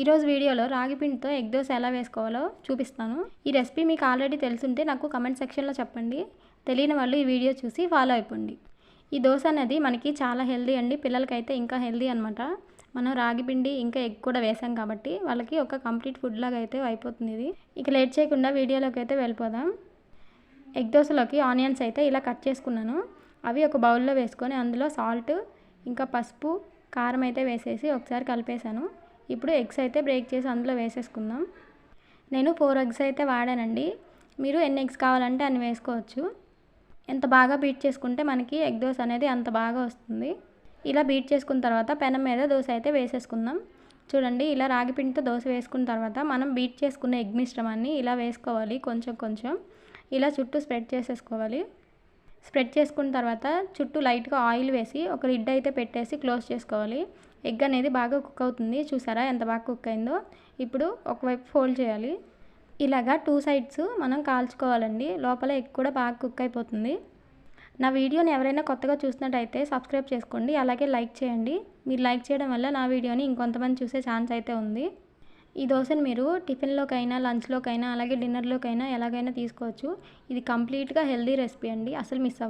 ఈరోజు వీడియోలో రాగి పిండితో ఎగ్ దోశ ఎలా వేసుకోవాలో చూపిస్తాను. ఈ రెసిపీ మీకు ఆల్రెడీ తెలుసుంటే నాకు కమెంట్ సెక్షన్లో చెప్పండి. తెలియని వాళ్ళు ఈ వీడియో చూసి ఫాలో అయిపోండి. ఈ దోశ అనేది మనకి చాలా హెల్దీ అండి. పిల్లలకైతే ఇంకా హెల్దీ అనమాట మనం రాగి పిండి ఇంకా ఎగ్ కూడా వేసాం కాబట్టి వాళ్ళకి ఒక కంప్లీట్ ఫుడ్ లాగా అయితే అయిపోతుంది ఇది. ఇక లేట్ చేయకుండా వీడియోలోకి అయితే వెళ్ళిపోదాం. ఎగ్ దోశలోకి ఆనియన్స్ అయితే ఇలా కట్ చేసుకున్నాను. అవి ఒక బౌల్లో వేసుకొని అందులో సాల్ట్ ఇంకా పసుపు కారం అయితే వేసేసి ఒకసారి కలిపేశాను. ఇప్పుడు ఎగ్స్ అయితే బ్రేక్ చేసి అందులో వేసేసుకుందాం. నేను ఫోర్ ఎగ్స్ అయితే వాడానండి. మీరు ఎన్ని ఎగ్స్ కావాలంటే అన్ని వేసుకోవచ్చు. ఎంత బాగా బీట్ చేసుకుంటే మనకి ఎగ్ దోశ అనేది అంత బాగా వస్తుంది. ఇలా బీట్ చేసుకున్న తర్వాత పెనం మీద దోశ అయితే వేసేసుకుందాం. చూడండి ఇలా రాగి పిండితో దోశ వేసుకున్న తర్వాత మనం బీట్ చేసుకున్న ఎగ్ మిశ్రమాన్ని ఇలా వేసుకోవాలి కొంచెం కొంచెం. ఇలా చుట్టూ స్ప్రెడ్ చేసేసుకోవాలి. స్ప్రెడ్ చేసుకున్న తర్వాత చుట్టూ లైట్గా ఆయిల్ వేసి ఒక లిడ్ అయితే పెట్టేసి క్లోజ్ చేసుకోవాలి. ఎగ్ అనేది బాగా కుక్ అవుతుంది. చూసారా ఎంత బాగా కుక్ అయిందో? ఇప్పుడు ఒకవైపు ఫోల్డ్ చేయాలి. ఇలాగా టూ సైడ్స్ మనం కాల్చుకోవాలండి. లోపల ఎగ్ కూడా బాగా కుక్ అయిపోతుంది. నా వీడియోని ఎవరైనా కొత్తగా చూసినట్టయితే సబ్స్క్రైబ్ చేసుకోండి. అలాగే లైక్ చేయండి. మీరు లైక్ చేయడం వల్ల నా వీడియోని ఇంకొంతమంది చూసే ఛాన్స్ అయితే ఉంది. ఈ దోశను మీరు టిఫిన్లోకైనా లంచ్లోకైనా అలాగే డిన్నర్లోకైనా ఎలాగైనా తీసుకోవచ్చు. ఇది కంప్లీట్గా హెల్దీ రెసిపీ అండి. అసలు మిస్ అవ్వదు